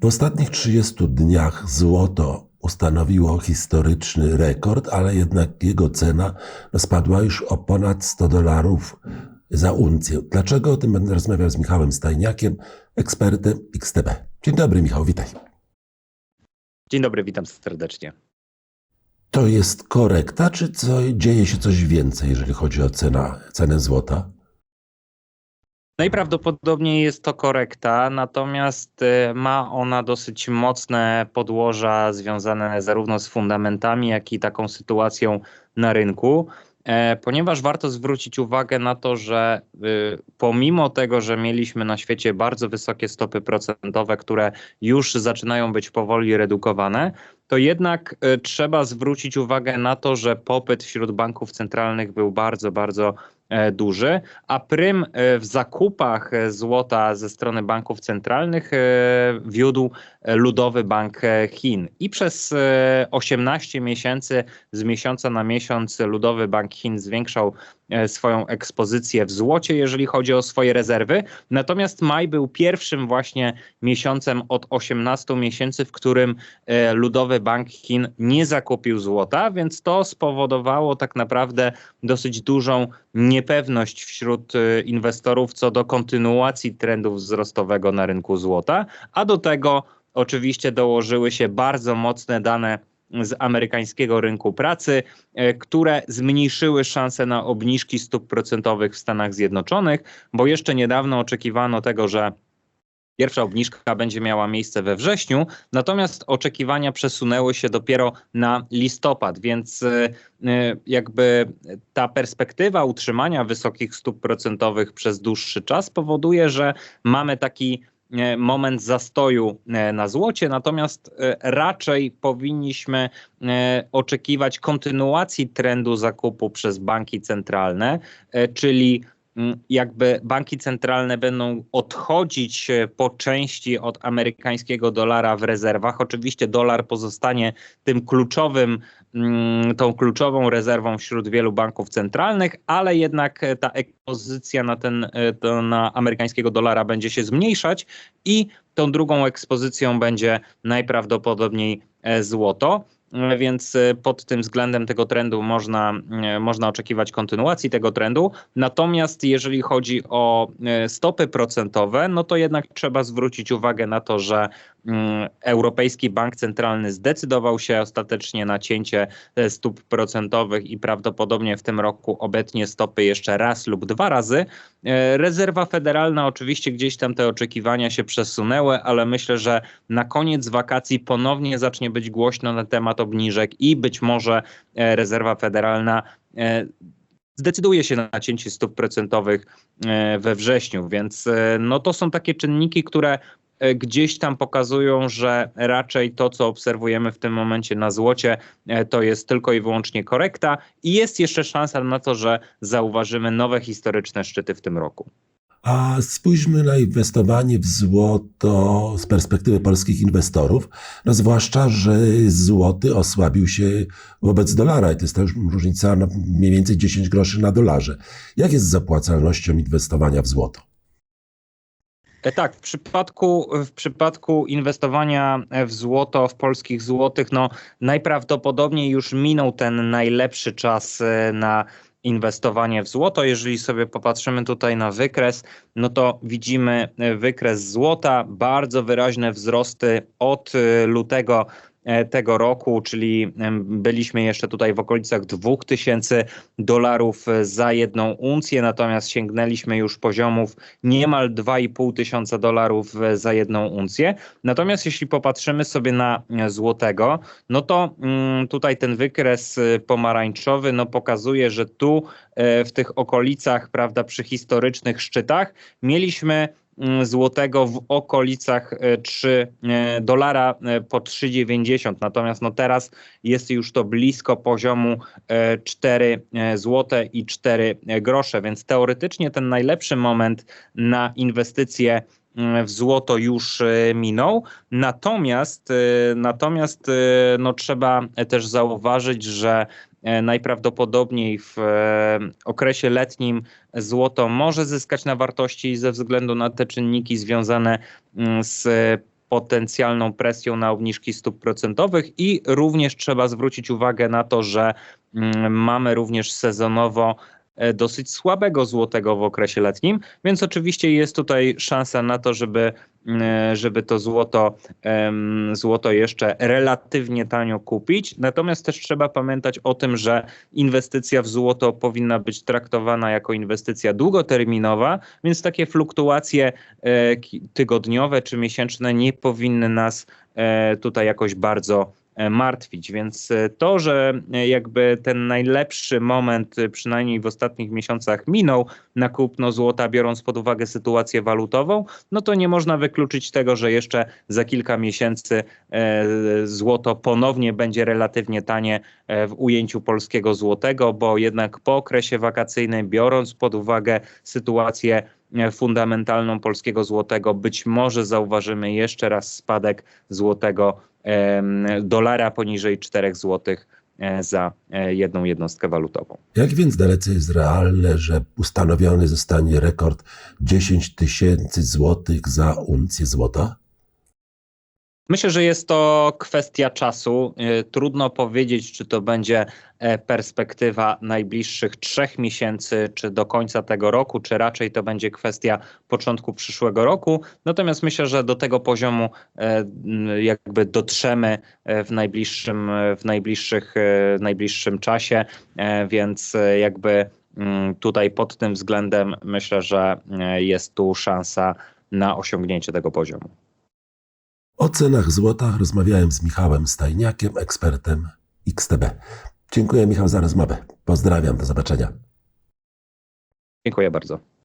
W ostatnich 30 dniach złoto ustanowiło historyczny rekord, ale jednak jego cena spadła już o ponad 100 dolarów za uncję. Dlaczego? O tym będę rozmawiał z Michałem Stajniakiem, ekspertem XTB. Dzień dobry, Michał, witaj. Dzień dobry, witam serdecznie. To jest korekta, czy co, dzieje się coś więcej, jeżeli chodzi o cena, cenę złota? Najprawdopodobniej jest to korekta, natomiast y, ma ona dosyć mocne podłoża związane zarówno z fundamentami, jak i taką sytuacją na rynku. E, ponieważ warto zwrócić uwagę na to, że y, pomimo tego, że mieliśmy na świecie bardzo wysokie stopy procentowe, które już zaczynają być powoli redukowane, to jednak y, trzeba zwrócić uwagę na to, że popyt wśród banków centralnych był bardzo, bardzo e, duży, a prym e, w zakupach złota ze strony banków centralnych wiódł Ludowy Bank Chin. I przez 18 miesięcy, z miesiąca na miesiąc, Ludowy Bank Chin zwiększał E, swoją ekspozycję w złocie, jeżeli chodzi o swoje rezerwy. Natomiast maj był pierwszym właśnie miesiącem od 18 miesięcy, w którym e, Ludowy Bank Chin nie zakupił złota, więc to spowodowało tak naprawdę dosyć dużą niepewność wśród e, inwestorów co do kontynuacji trendu wzrostowego na rynku złota, a do tego oczywiście dołożyły się bardzo mocne dane z amerykańskiego rynku pracy, e, które zmniejszyły szanse na obniżki stóp procentowych w Stanach Zjednoczonych, bo jeszcze niedawno oczekiwano tego, że Pierwsza obniżka będzie miała miejsce we wrześniu, natomiast oczekiwania przesunęły się dopiero na listopad, więc e, e, jakby ta perspektywa utrzymania wysokich stóp procentowych przez dłuższy czas powoduje, że mamy taki moment zastoju e, na złocie, natomiast e, raczej powinniśmy oczekiwać kontynuacji trendu zakupu przez banki centralne, czyli jakby banki centralne będą odchodzić po części od amerykańskiego dolara w rezerwach. Oczywiście dolar pozostanie tym kluczowym Mm, tą kluczową rezerwą wśród wielu banków centralnych, ale jednak e, ta ekspozycja na ten e, na amerykańskiego dolara będzie się zmniejszać i tą drugą ekspozycją będzie najprawdopodobniej e, złoto. Więc pod tym względem tego trendu można, można oczekiwać kontynuacji tego trendu. Natomiast jeżeli chodzi o stopy procentowe, no to jednak trzeba zwrócić uwagę na to, że Europejski Bank Centralny zdecydował się ostatecznie na cięcie e, stóp procentowych i prawdopodobnie w tym roku obetnie stopy jeszcze raz lub dwa razy. E, Rezerwa Federalna oczywiście gdzieś tam te oczekiwania się przesunęły, ale myślę, że na koniec wakacji ponownie zacznie być głośno na temat obniżek i być może e, Rezerwa Federalna zdecyduje się na cięcie stóp procentowych we wrześniu, więc no to są takie czynniki, które E, gdzieś tam pokazują, że raczej to, co obserwujemy w tym momencie na złocie, e, to jest tylko i wyłącznie korekta i jest jeszcze szansa na to, że zauważymy nowe historyczne szczyty w tym roku. A spójrzmy na inwestowanie w złoto z perspektywy polskich inwestorów, no zwłaszcza, że złoty osłabił się wobec dolara i to jest też różnica na mniej więcej 10 groszy na dolarze. Jak jest z zapłacalnością inwestowania w złoto? E, tak, w przypadku, w przypadku inwestowania w złoto, w polskich złotych, no najprawdopodobniej już minął ten najlepszy czas e, na inwestowanie w złoto. Jeżeli sobie popatrzymy tutaj na wykres, no to widzimy e, wykres złota, bardzo wyraźne wzrosty od lutego E, tego roku, czyli byliśmy jeszcze tutaj w okolicach 2000 dolarów e, za jedną uncję, natomiast sięgnęliśmy już poziomów niemal 2,5 tysiąca dolarów e, za jedną uncję. Natomiast jeśli popatrzymy sobie na złotego, no to mm, tutaj ten wykres pomarańczowy no pokazuje, że tu w tych okolicach, prawda, przy historycznych szczytach mieliśmy złotego w okolicach 3 e, e, dolara e, po 3,90. Natomiast no teraz jest już to blisko poziomu 4 złote i 4 grosze, więc teoretycznie ten najlepszy moment na inwestycje mm, w złoto już minął. Natomiast, natomiast no, trzeba też zauważyć, że najprawdopodobniej w e, okresie letnim złoto może zyskać na wartości ze względu na te czynniki związane mm, z potencjalną presją na obniżki stóp procentowych i również trzeba zwrócić uwagę na to, że mm, mamy również sezonowo e, dosyć słabego złotego w okresie letnim, więc oczywiście jest tutaj szansa na to, żeby, żeby to złoto, złoto jeszcze relatywnie tanio kupić. Natomiast też trzeba pamiętać o tym, że inwestycja w złoto powinna być traktowana jako inwestycja długoterminowa, więc takie fluktuacje e, tygodniowe czy miesięczne nie powinny nas e, tutaj jakoś bardzo e, martwić. Więc e, to, że e, jakby ten najlepszy moment, e, przynajmniej w ostatnich miesiącach, minął na kupno złota, biorąc pod uwagę sytuację walutową, no to nie można wykluczyć tego, że jeszcze za kilka miesięcy e, złoto ponownie będzie relatywnie tanie e, w ujęciu polskiego złotego, bo jednak po okresie wakacyjnym, biorąc pod uwagę sytuację e, fundamentalną polskiego złotego, być może zauważymy jeszcze raz spadek złotego dolara poniżej 4 złotych e, za e, jedną jednostkę walutową. Jak więc dalece jest realne, że ustanowiony zostanie rekord 10 tysięcy złotych za uncję złota? Myślę, że jest to kwestia czasu. Y, Trudno powiedzieć, czy to będzie e, perspektywa najbliższych trzech miesięcy, czy do końca tego roku, czy raczej to będzie kwestia początku przyszłego roku. Natomiast myślę, że do tego poziomu e, jakby dotrzemy e, w najbliższym, w najbliższych, w najbliższym czasie, więc jakby mm, tutaj pod tym względem myślę, że jest tu szansa na osiągnięcie tego poziomu. O cenach złota rozmawiałem z Michałem Stajniakiem, ekspertem XTB. Dziękuję Michał za rozmowę. Pozdrawiam, do zobaczenia. Dziękuję bardzo.